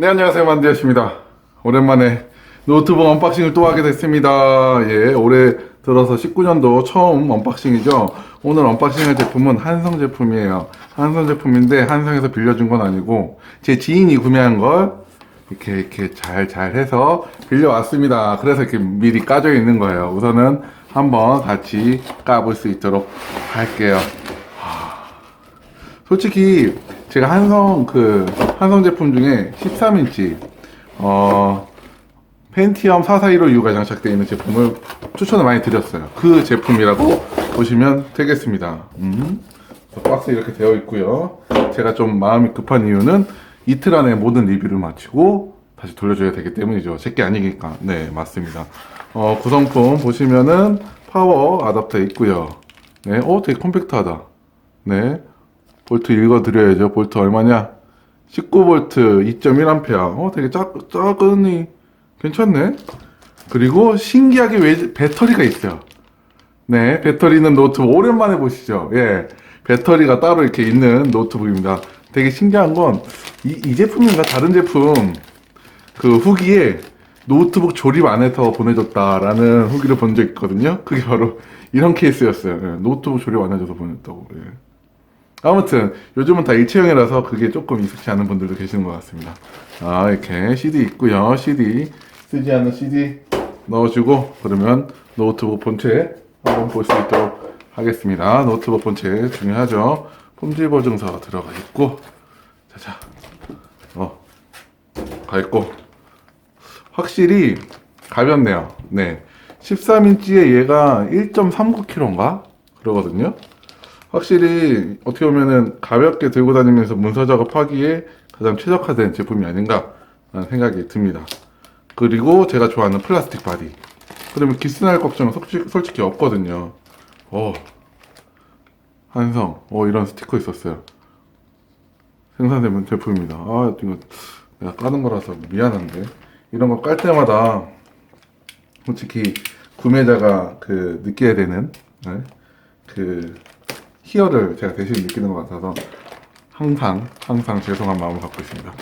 네 안녕하세요. 만두였습니다. 오랜만에 노트북 언박싱을 또 하게 됐습니다. 예 올해 들어서 19년도 처음 언박싱이죠. 오늘 언박싱할 제품은 한성 제품이에요. 한성 제품인데 한성에서 빌려준 건 아니고 제 지인이 구매한 걸 이렇게 이렇게 잘 잘 해서 빌려왔습니다. 그래서 이렇게 미리 까져 있는 거예요. 우선은 한번 같이 까볼 수 있도록 할게요 솔직히 제가 한성 그 한성 제품 중에 13인치 어 펜티엄 4415U가 장착되어 있는 제품을 추천을 많이 드렸어요. 그 제품이라고 보시면 되겠습니다. 음. 박스 이렇게 되어 있고요. 제가 좀 마음이 급한 이유는 이틀 안에 모든 리뷰를 마치고 다시 돌려줘야 되기 때문이죠. 제게 아니니까. 네, 맞습니다. 어, 구성품 보시면은 파워 아답터 있고요. 네, 어, 되게 컴팩트하다. 네, 볼트 읽어드려야죠. 볼트 얼마냐? 19V 2.1A. 어, 되게 작, 작으니 괜찮네. 그리고 신기하게 외, 배터리가 있어요. 네, 배터리 있는 노트북 오랜만에 보시죠. 예, 배터리가 따로 이렇게 있는 노트북입니다. 되게 신기한 건 이, 이 제품인가 다른 제품 그 후기에 노트북 조립 안 해서 보내줬다라는 후기를 본 적 있거든요. 그게 바로 이런 케이스였어요. 예, 노트북 조립 안 해줘서 보냈다고. 예. 아무튼 요즘은 다 일체형이라서 그게 조금 익숙치 않은 분들도 계시는 것 같습니다. 아 이렇게 CD 있고요. CD 쓰지 않는 CD 넣어주고 그러면 노트북 본체 한번 볼 수 있도록 하겠습니다. 노트북 본체 중요하죠. 품질 보증서 들어가 있고 자자 어가 있고 확실히 가볍네요. 네 13인치에 얘가 1.39kg인가 그러거든요. 확실히 어떻게 보면은 가볍게 들고 다니면서 문서 작업하기에 가장 최적화된 제품이 아닌가 라는 생각이 듭니다. 그리고 제가 좋아하는 플라스틱 바디. 그러면 기스날 걱정은 솔직히, 솔직히 없거든요. 어, 한성, 어, 이런 스티커 있었어요. 생산되는 제품입니다. 아, 이거 내가 까는 거라서 미안한데. 이런 거 깔 때마다 솔직히 구매자가 그 느껴야 되는 네? 그 희열을 제가 대신 느끼는 것 같아서 항상 항상 죄송한 마음을 갖고 있습니다.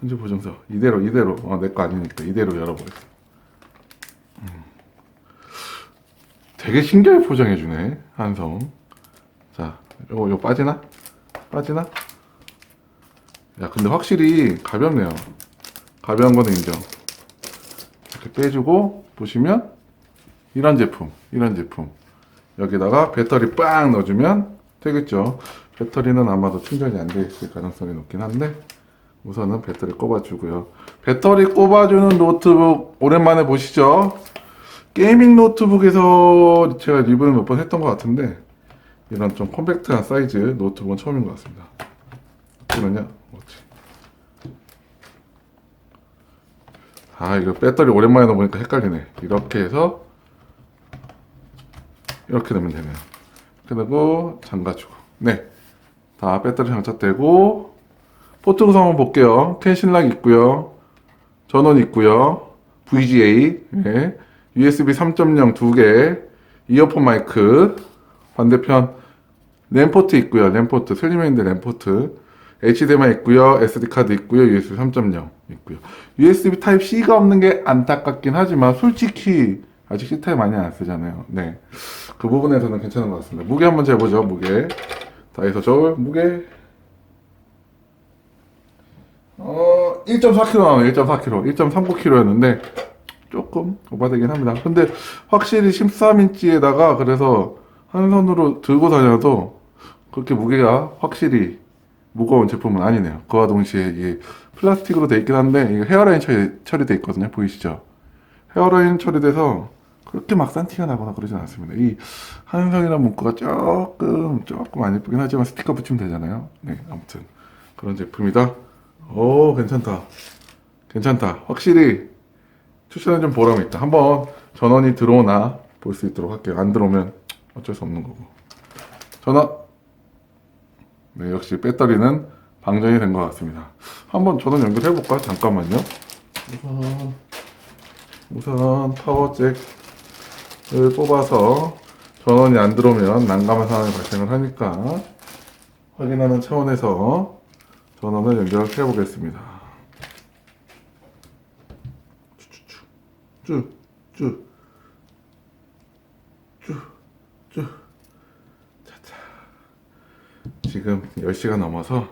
현재 보증서 이대로 이대로 어, 내거 아니니까 이대로 열어보겠습니다. 음. 되게 신기하게 포장해주네 한성. 자, 요거 요 빠지나? 빠지나? 야, 근데 확실히 가볍네요. 가벼운 거는 인정. 이렇게 빼주고 보시면 이런 제품, 이런 제품. 여기다가 배터리 빵 넣어주면 되겠죠. 배터리는 아마도 충전이 안돼 있을 가능성이 높긴 한데 우선은 배터리 꼽아주고요. 배터리 꼽아주는 노트북 오랜만에 보시죠. 게이밍 노트북에서 제가 리뷰를 몇 번 했던 것 같은데 이런 좀 컴팩트한 사이즈 노트북은 처음인 것 같습니다. 그러냐? 뭐지? 아 이거 배터리 오랜만에 넣어보니까 헷갈리네. 이렇게 해서 이렇게 넣으면 되네요. 넣고 잠가주고 네. 다 배터리 장착되고 포트 구성 한번 볼게요. 캔신락 있고요. 전원 있고요. VGA, 예. USB 3.0 두 개, 이어폰 마이크, 반대편 램포트 있고요. 램포트, 슬림핸드 램포트, HDMI 있고요. SD 카드 있고요. USB 3.0 있고요. USB 타입 C가 없는 게 안타깝긴 하지만 솔직히 아직 타입 많이 안 쓰잖아요. 네, 그 부분에서는 괜찮은 것 같습니다. 무게 한번 재보죠. 무게 다이소 저울 무게 어 1.4kg 나와요. 1.4kg, 1.39kg였는데 조금 오바되긴 합니다. 근데 확실히 13인치에다가 그래서 한 손으로 들고 다녀도 그렇게 무게가 확실히 무거운 제품은 아니네요. 그와 동시에 이게 플라스틱으로 돼 있긴 한데 이게 헤어라인 처리, 처리돼 있거든요. 보이시죠? 헤어라인 처리돼서 그렇게 막싼 티가 나거나 그러진 않습니다. 이 한성이라는 문구가 조금 조금 안 예쁘긴 하지만 스티커 붙이면 되잖아요. 네, 아무튼 그런 제품이다. 오, 괜찮다. 괜찮다. 확실히 추천해 준 보람이 있다. 한번 전원이 들어오나 볼 수 있도록 할게요. 안 들어오면 어쩔 수 없는 거고. 전원. 네, 역시 배터리는 방전이 된 것 같습니다. 한번 전원 연결해 볼까? 잠깐만요. 우선, 우선 파워잭을 뽑아서 전원이 안 들어오면 난감한 상황이 발생을 하니까 확인하는 차원에서 전원을 연결해 보겠습니다. 쭉, 쭉, 쭉, 쭉. 자자. 지금 10시가 넘어서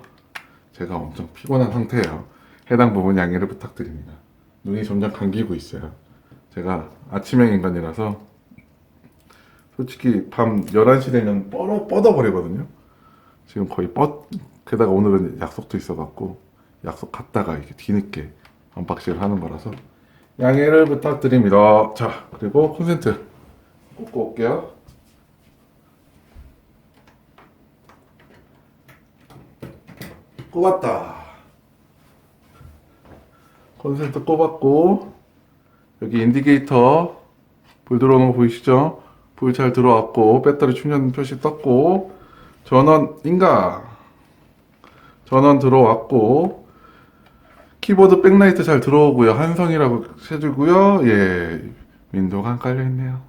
제가 엄청 피곤한 상태예요. 해당 부분 양해를 부탁드립니다. 눈이 점점 감기고 있어요. 제가 아침형 인간이라서 솔직히 밤 11시 되면 뻗어, 뻗어버리거든요. 지금 거의 뻗, 게다가 오늘은 약속도 있어갖고 약속 갔다가 이렇게 뒤늦게 언박싱을 하는 거라서 양해를 부탁드립니다. 자, 그리고 콘센트 꽂고 올게요. 꼽았다. 콘센트 꼽았고 여기 인디게이터 불 들어오는 거 보이시죠? 불잘 들어왔고 배터리 충전 표시 떴고 전원 인가? 전원 들어왔고 키보드 백라이트 잘 들어오고요. 한성이라고 해주고요. 예 윈도우가 안 깔려있네요.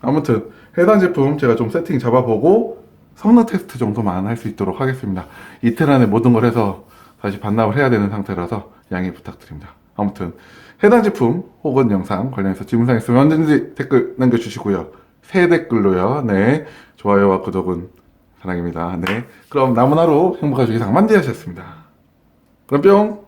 아무튼 해당 제품 제가 좀 세팅 잡아보고 성능 테스트 정도만 할 수 있도록 하겠습니다. 이틀 안에 모든 걸 해서 다시 반납을 해야 되는 상태라서 양해 부탁드립니다. 아무튼 해당 제품 혹은 영상 관련해서 질문사항 있으면 언제든지 댓글 남겨주시고요 새 댓글로요. 네. 좋아요와 구독은 사랑입니다. 네. 그럼 하루 행복하시기 상 만디하셨습니다. 그럼 뿅